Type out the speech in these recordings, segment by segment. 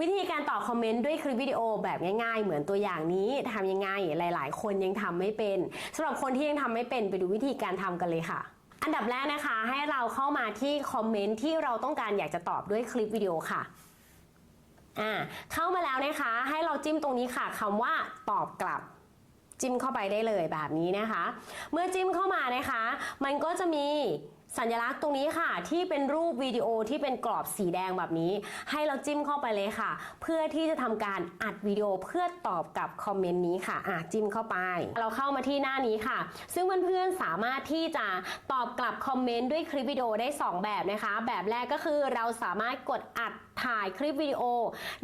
วิธีการตอบคอมเมนต์ด้วยคลิปวิดีโอแบบง่ายๆ เหมือนตัวอย่างนี้ทำยังไงหลาย ๆ คนยังทำไม่เป็นสำหรับคนที่ยังทำไม่เป็นไปดูวิธีการทำกันเลยค่ะ อันดับแรกนะคะให้เราเข้ามาที่คอมเมนต์ที่เราต้องการอยากจะตอบด้วยคลิปวิดีโอค่ะอ่าเข้ามาแล้วนะคะ ให้เราจิ้มตรงนี้ค่ะคำว่าตอบกลับจิ้มเข้าไปได้เลยแบบนี้นะคะ เมื่อจิ้มเข้ามานะคะ มันก็จะมี สัญลักษณ์ตรงนี้ค่ะ ที่เป็นรูปวิดีโอที่เป็นกรอบสีแดงแบบนี้ ให้เราจิ้มเข้าไปเลยค่ะ เพื่อที่จะทำการอัดวิดีโอเพื่อตอบกับคอมเมนต์นี้ค่ะอะจิ้มเข้าไป เราเข้ามาที่หน้านี้ค่ะ ซึ่งเพื่อนๆสามารถที่จะตอบกลับคอมเมนต์ด้วยคลิปวิดีโอได้ 2 แบบนะคะ แบบแรกก็คือเราสามารถกดอัดถ่ายคลิปวิดีโอ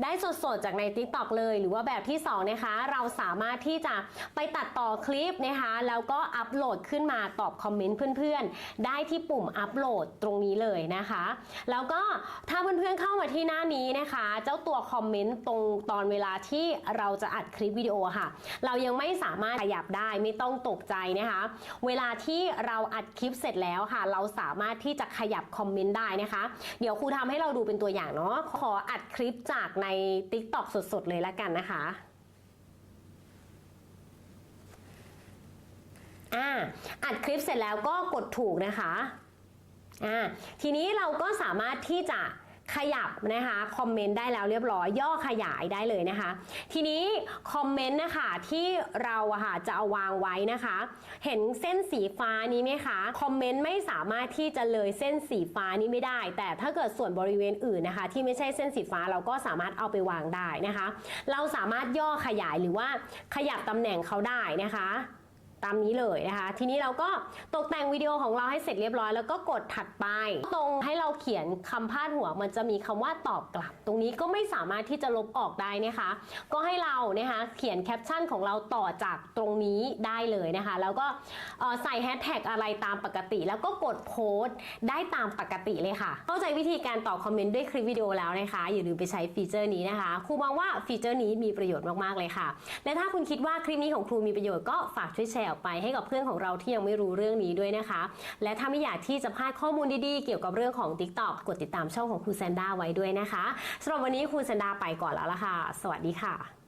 ได้สดๆ จากใน TikTok เลย หรือว่าแบบที่2นะคะเราสามารถที่จะไปตัดต่อคลิปนะคะแล้วก็อัปโหลดขึ้นมาตอบคอมเมนต์เพื่อนๆ ได้ที่ปุ่มอัปโหลดตรงนี้เลยนะคะ แล้วก็ถ้าเพื่อนๆเข้ามาที่หน้านี้นะคะ เจ้าตัวคอมเมนต์ตรงตอนเวลาที่เราจะอัดคลิปวิดีโอค่ะ เรายังไม่สามารถขยับได้ไม่ต้องตกใจนะคะ เวลาที่เราอัดคลิปเสร็จแล้วค่ะ เราสามารถที่จะขยับคอมเมนต์ได้นะคะ เดี๋ยวครูทำให้เราดูเป็นตัวอย่างเนาะขออัดคลิปจากใน TikTok สดๆ เลยละกันนะคะอ่าอัดคลิปเสร็จแล้วก็กดถูกนะคะอ่าทีนี้เราก็สามารถที่จะ ขยับนะคะคอมเมนต์ได้แล้วเรียบร้อยย่อขยายได้เลยนะคะ ทีนี้คอมเมนต์นะคะที่เราอะค่ะจะเอาวางไว้นะคะ เห็นเส้นสีฟ้านี้ไหมคะคอมเมนต์ไม่สามารถที่จะเลยเส้นสีฟ้านี้ไม่ได้ แต่ถ้าเกิดส่วนบริเวณอื่นนะคะ ที่ไม่ใช่เส้นสีฟ้าเราก็สามารถเอาไปวางได้นะคะ เราสามารถย่อขยายหรือว่าขยับตำแหน่งเขาได้นะคะ ตามนี้เลยนะคะ ทีนี้เราก็ตกแต่งวิดีโอของเราให้เสร็จเรียบร้อย แล้วก็กดถัดไป ตรงให้เราเขียนคำพาดหัว มันจะมีคำว่าตอบกลับ ตรงนี้ก็ไม่สามารถที่จะลบออกได้นะคะ ก็ให้เรานะคะเขียนแคปชั่นของเราต่อจากตรงนี้ได้เลยนะคะ แล้วก็ใส่แฮชแท็กอะไรตามปกติ แล้วก็กดโพสต์ได้ตามปกติเลยค่ะ เข้าใจวิธีการตอบคอมเมนต์ด้วยคลิปวิดีโอแล้วนะคะ อย่าลืมไปใช้ฟีเจอร์นี้นะคะ ครูมองว่าฟีเจอร์นี้มีประโยชน์มากๆเลยค่ะ และถ้าคุณคิดว่าคลิปนี้ของครูมีประโยชน์ก็ฝากช่วยแชร์ออกไปให้กับเพื่อนของเราที่ยังไม่รู้เรื่องนี้ด้วยนะคะ และถ้าไม่อยากที่จะพลาดข้อมูลดีๆ เกี่ยวกับเรื่องของ Tik t o อกดติดตามช่องของครูแซนด้าไว้ด้วยนะคะสำหรับวันนี้ครูแซนด้าไปก่อนแล้วล่ะค่ะ สวัสดีค่ะ